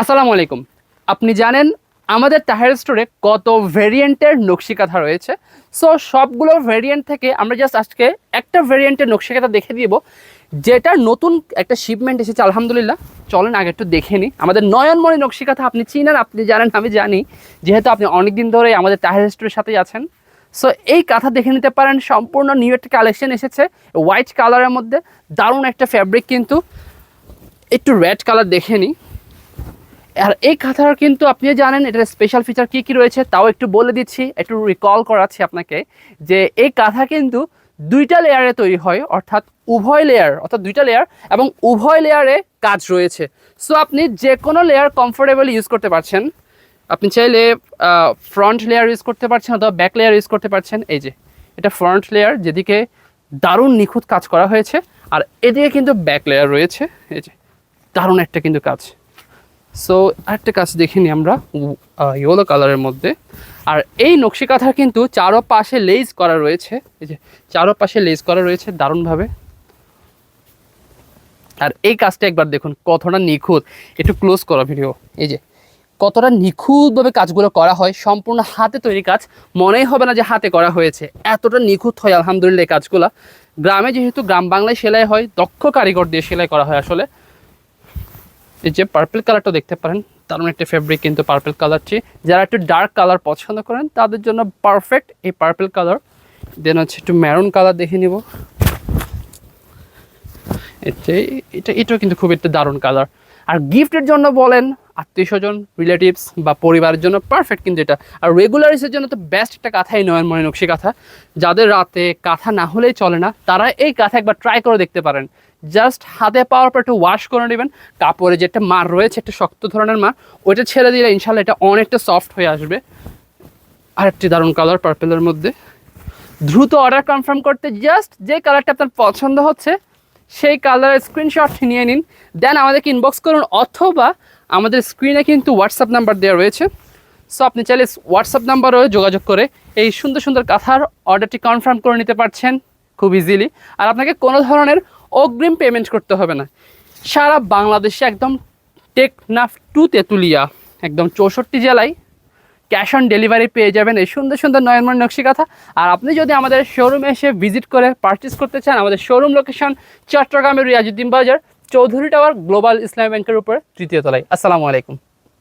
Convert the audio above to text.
আসসালামু আলাইকুম। আপনি জানেন আমাদের তাহের স্টোরে কত ভেরিয়েন্টের নকশি কাঁথা রয়েছে? সো সবগুলো ভেরিয়েন্ট থেকে আমরা জাস্ট আজকে একটা ভেরিয়েন্টের নকশি কাঁথা দেখে দিব যেটা নতুন একটা শিপমেন্ট এসেছে, আলহামদুলিল্লাহ। চলেন আগে একটু দেখে নিই আমাদের নয়নমণি নকশি কাঁথা আপনি চিনেন, আপনি জানেন, আমি জানি। যেহেতু আপনি অনেক দিন ধরে আমাদের তাহের স্টোরের সাথেই আছেন। সো এই কাঁথা দেখে নিতে পারেন, সম্পূর্ণ নিউ একটা কালেকশন এসেছে হোয়াইট কালারের মধ্যে। দারুণ একটা ফ্যাব্রিক কিন্তু। একটু রেড কালার দেখে নিই আর এই কাঁথার কিন্তু আপনি জানেন, এটার স্পেশাল ফিচার কী কী রয়েছে, তাও একটু বলে দিচ্ছি, একটু রিকল করাচ্ছি আপনাকে, যে এই কাঁথা কিন্তু দুইটা লেয়ারে তৈরি হয়, অর্থাৎ উভয় লেয়ার অর্থাৎ দুইটা লেয়ার এবং উভয় লেয়ারে কাজ রয়েছে। সো আপনি যে কোনো লেয়ার কমফোর্টেবল ইউজ করতে পারছেন, আপনি চাইলে ফ্রন্ট লেয়ার ইউজ করতে পারছেন অথবা ব্যাক লেয়ার ইউজ করতে পারছেন, এই যে, এটা ফ্রন্ট লেয়ার যেদিকে দারুণ নিখুঁত কাজ করা হয়েছে, আর এদিকে কিন্তু ব্যাক লেয়ার রয়েছে, এই যে, দারুণ একটা কিন্তু কাজ। সো আরেকটা কাজ দেখিনি আমরা ইয়েলো কালারের মধ্যে। আর এই নকশি কাঁথার কিন্তু চারো পাশে লেজ করা রয়েছে। এই যে চারো পাশে লেজ করা রয়েছে দারুণভাবে। আর এই কাজটা একবার দেখুন, কতটা নিখুঁত। একটু ক্লোজ করা ভিডিও এই যে, কতটা নিখুঁতভাবে কাজগুলো করা হয়। সম্পূর্ণ হাতে তৈরি কাজ। মনেই হবে না যে হাতে করা হয়েছে। এতটা নিখুঁত হয়, আলহামদুলিল্লাহ, এই কাজগুলো। গ্রামে যেহেতু গ্রাম বাংলায় সেলাই হয়, দক্ষ কারিগর দিয়ে সেলাই করা হয় আসলে। এই যে পার্পেল কালারটা দেখতে পারেন, দারুণ একটা ফেব্রিক কিন্তু পার্পেল কালারটি যারা একটু ডার্ক কালার পছন্দ করেন, তাদের জন্য পারফেক্ট এই পার্পেল কালার দেন হচ্ছে একটু ম্যারুন কালার দেখে নিব। এটা এটাও কিন্তু খুব একটা দারুণ কালার আর গিফটের জন্য বলেন আত্মীয় স্বজন রিলেটিভস বা পরিবারের জন্য পারফেক্ট কিন্তু এটা। আর রেগুলারিসের জন্য তো বেস্ট একটা কাঁথাই নয়ন মনে নকশি কাঁথা। যাদের রাতে কাঁথা না হলেই চলে না, তারা এই কাঁথা একবার ট্রাই করে দেখতে পারেন। জাস্ট হাতে পাওয়ার পর একটু ওয়াশ করে নেবেন। কাপড়ে যে একটা মার রয়েছে, একটা শক্ত ধরনের মার, ওইটা ছেড়ে দিলে ইনশাল্লাহ এটা অনেকটা সফট হয়ে আসবে। আর একটি দারুণ কালার পার্পেলের মধ্যে। দ্রুত অর্ডার কনফার্ম করতে জাস্ট যে কালারটা আপনার পছন্দ হচ্ছে সেই কালারের স্ক্রিনশট নিয়ে নিন। দেন আমাদেরকে ইনবক্স করুন অথবা আমাদের স্ক্রিনে কিন্তু হোয়াটসঅ্যাপ নাম্বার দেওয়া রয়েছে। সো আপনি চাইলে হোয়াটসঅ্যাপ নাম্বারও যোগাযোগ করে এই সুন্দর সুন্দর কাঁথার অর্ডারটি কনফার্ম করে নিতে পারছেন খুব ইজিলি আর আপনাকে কোনো ধরনের অগ্রিম পেমেন্ট করতে হবে না। সারা বাংলাদেশে একদম টেকনাফ টু তেঁতুলিয়া, একদম চৌষট্টি জেলায় ক্যাশ অন ডেলিভারি পেয়ে যাবেন এই সুন্দর সুন্দর নয়নময় নকশি কথা। আর আপনি যদি আমাদের শোরুমে এসে ভিজিট করে পারচেস করতে চান, আমাদের শোরুম লোকেশন চট্টগ্রামের রিয়াজুদ্দিন বাজার, চৌধুরী টাওয়ার গ্লোবাল ইসলাম ব্যাংকের উপর তৃতীয় তলায়। আসসালামু আলাইকুম।